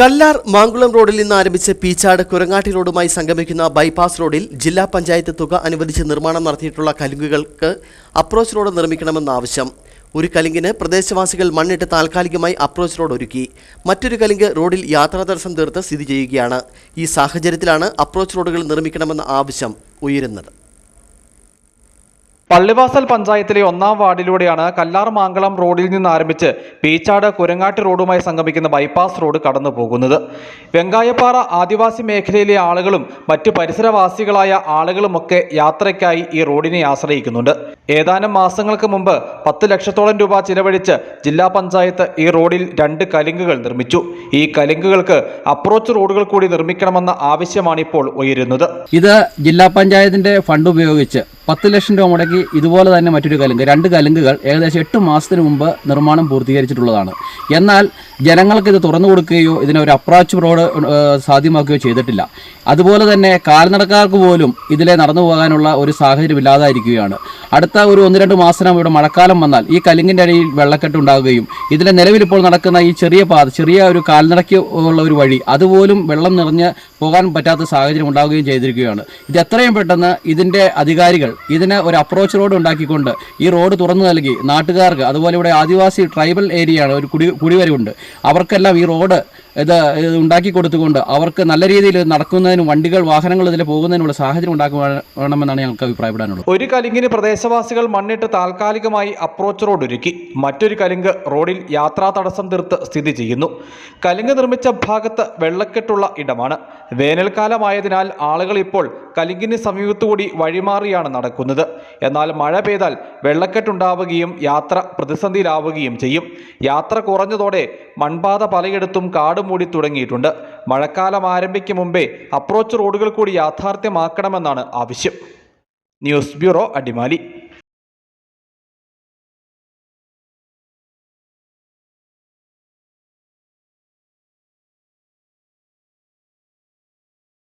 കല്ലാർ മാങ്കുളം റോഡിൽ നിന്ന് ആരംഭിച്ച് പീച്ചാട് കുരങ്ങാട്ടി റോഡുമായി സംഗമിക്കുന്ന ബൈപ്പാസ് റോഡിൽ ജില്ലാ പഞ്ചായത്ത് തുക അനുവദിച്ച് നിർമ്മാണം നടത്തിയിട്ടുള്ള കലുങ്കുകൾക്ക് അപ്രോച്ച് റോഡ് നിർമ്മിക്കണമെന്ന ആവശ്യം. ഒരു കലിങ്കിന് പ്രദേശവാസികൾ മണ്ണിട്ട് താൽക്കാലികമായി അപ്രോച്ച് റോഡ് ഒരുക്കി. മറ്റൊരു കലിങ്ക് റോഡിൽ യാത്രാ തടസ്സം തീർത്ത് സ്ഥിതി ചെയ്യുകയാണ്. ഈ സാഹചര്യത്തിലാണ് അപ്രോച്ച് റോഡുകൾ നിർമ്മിക്കണമെന്ന ആവശ്യം ഉയരുന്നത്. പള്ളിവാസൽ പഞ്ചായത്തിലെ ഒന്നാം വാർഡിലൂടെയാണ് കല്ലാർ മാങ്കളം റോഡിൽ നിന്ന് ആരംഭിച്ച് പീച്ചാട് കുരങ്ങാട്ടി റോഡുമായി സംഗമിക്കുന്ന ബൈപ്പാസ് റോഡ് കടന്നു പോകുന്നത്. വെങ്കായപ്പാറ ആദിവാസി മേഖലയിലെ ആളുകളും മറ്റു പരിസരവാസികളായ ആളുകളുമൊക്കെ യാത്രയ്ക്കായി ഈ റോഡിനെ ആശ്രയിക്കുന്നുണ്ട്. ഏതാനും മാസങ്ങൾക്ക് മുമ്പ് പത്ത് ലക്ഷത്തോളം രൂപ ചിലവഴിച്ച് ജില്ലാ പഞ്ചായത്ത് ഈ റോഡിൽ രണ്ട് കലിങ്കുകൾ നിർമ്മിച്ചു. ഈ കലിങ്കുകൾക്ക് അപ്രോച്ച് റോഡുകൾ കൂടി നിർമ്മിക്കണമെന്ന ആവശ്യമാണ് ഇപ്പോൾ ഉയരുന്നത്. ഇത് ജില്ലാ പഞ്ചായത്തിന്റെ ഫണ്ട് ഉപയോഗിച്ച് പത്ത് ലക്ഷം രൂപ മുടക്കി ഇതുപോലെ തന്നെ മറ്റൊരു കലുങ്ക് രണ്ട് കലുങ്കുകൾ ഏകദേശം എട്ട് മാസത്തിന് മുമ്പ് നിർമ്മാണം പൂർത്തീകരിച്ചിട്ടുള്ളതാണ്. എന്നാൽ ജനങ്ങൾക്ക് ഇത് തുറന്നു കൊടുക്കുകയോ ഇതിനെ ഒരു അപ്രോച്ച് റോഡ് സാധ്യമാക്കുകയോ ചെയ്തിട്ടില്ല. അതുപോലെ തന്നെ കാൽനടക്കാർക്ക് പോലും ഇതിലെ നടന്നു പോകാനുള്ള ഒരു സാഹചര്യം ഇല്ലാതായിരിക്കുകയാണ്. അടുത്ത ഒരു ഒന്ന് രണ്ട് മാസം ഇവിടെ മഴക്കാലം വന്നാൽ ഈ കലുങ്കിന്റെ അടിയിൽ വെള്ളക്കെട്ട് ഉണ്ടാകുകയും ഇതിലെ നിലവിൽ ഇപ്പോൾ നടക്കുന്ന ഈ ചെറിയ പാത ചെറിയ ഒരു കാൽനടക്കുള്ള ഒരു വഴി അതുപോലും വെള്ളം നിറഞ്ഞ് പോകാൻ പറ്റാത്ത സാഹചര്യം ഉണ്ടാവുകയും ചെയ്തിരിക്കുകയാണ്. ഇത് എത്രയും പെട്ടെന്ന് ഇതിന്റെ അധികാരികൾ ഇതിന് ഒരു അപ്രോച്ച് റോഡ് ഉണ്ടാക്കിക്കൊണ്ട് ഈ റോഡ് തുറന്നു നൽകി. നാട്ടുകാർക്ക് അതുപോലെ ഇവിടെ ആദിവാസി ട്രൈബൽ ഏരിയയാണ് ഒരു കുടി കുടിവരവുണ്ട് അവർക്കെല്ലാം ഈ റോഡ് ഇത് ഉണ്ടാക്കി കൊടുത്തുകൊണ്ട് അവർക്ക് നല്ല രീതിയിൽ നടക്കുന്നതിനും വണ്ടികൾ വാഹനങ്ങൾ ഇതിൽ പോകുന്നതിനുള്ള സാഹചര്യം ഉണ്ടാക്കണമെന്നാണ് ഞങ്ങൾക്ക് അഭിപ്രായപ്പെടാനുള്ളത്. ഒരു കലിങ്കിന് പ്രദേശവാസികൾ മണ്ണിട്ട് താൽക്കാലികമായി അപ്രോച്ച് റോഡ് ഒരുക്കി മറ്റൊരു കലിങ്ക് റോഡിൽ യാത്രാ തടസ്സം തീർത്ത് സ്ഥിതി ചെയ്യുന്നു. കലിങ്ക് നിർമ്മിച്ച ഭാഗത്ത് വെള്ളക്കെട്ടുള്ള ഇടമാണ്. വേനൽക്കാലമായതിനാൽ ആളുകൾ ഇപ്പോൾ കലിങ്കിന് സമീപത്തുകൂടി വഴിമാറിയാണ് നടക്കുന്നത്. എന്നാൽ മഴ പെയ്താൽ വെള്ളക്കെട്ടുണ്ടാവുകയും യാത്ര പ്രതിസന്ധിയിലാവുകയും ചെയ്യും. യാത്ര കുറഞ്ഞതോടെ മൺപാത പലയിടത്തും കാട് മൂടി തുടങ്ങിയിട്ടുണ്ട്. മഴക്കാലം ആരംഭിക്കും മുമ്പേ അപ്രോച്ച് റോഡുകൾ കൂടി യാഥാർത്ഥ്യമാക്കണമെന്നാണ് ആവശ്യം. News bureau Adimali.